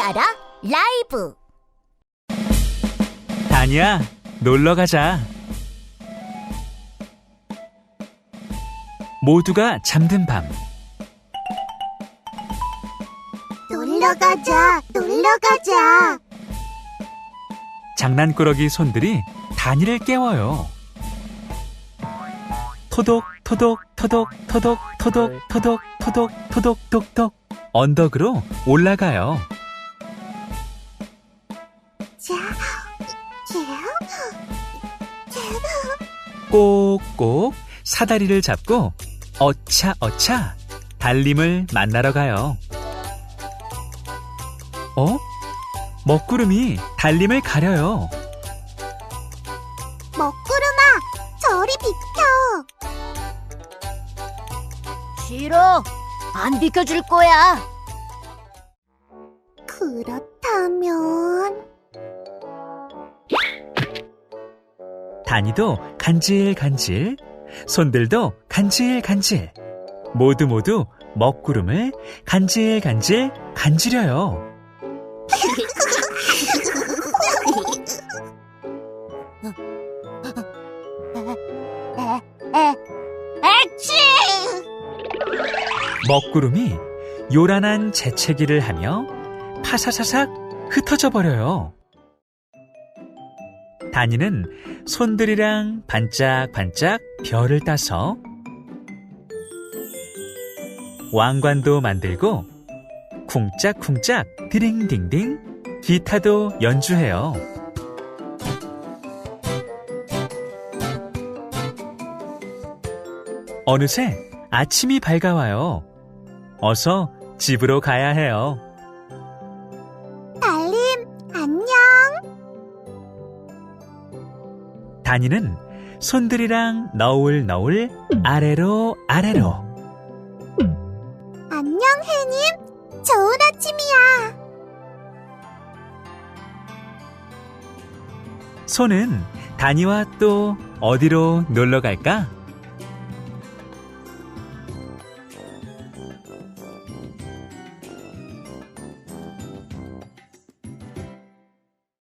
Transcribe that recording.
알아 라이브 다니야, 놀러 가자. 모두가 잠든 밤, 놀러 가자 놀러 가자 장난꾸러기 손들이 다니를 깨워요. 토독, 토독, 토독, 토독, 토독, 토독, 토독, 토독, 똑똑. 언덕으로 올라가요. 자, 꼭꼭 사다리를 잡고 어차 어차 달림을 만나러 가요. 어? 먹구름이 달림을 가려요. 먹구름아 저리 비켜 싫어 안 비켜줄 거야 그렇다면 다니도 간질간질, 손들도 간질간질. 모두 모두 먹구름을 간질간질 간지려요. 먹구름이 요란한 재채기를 하며 파사사삭 흩어져 버려요. 다니는 손들이랑 반짝반짝 별을 따서 왕관도 만들고 쿵짝쿵짝 드링딩딩 기타도 연주해요. 어느새 아침이 밝아와요. 어서 집으로 가야 해요. 다니는 손들이랑 너울너울 아래로 아래로. 안녕 해님. 좋은 아침이야. 손은 다니와 또 어디로 놀러 갈까?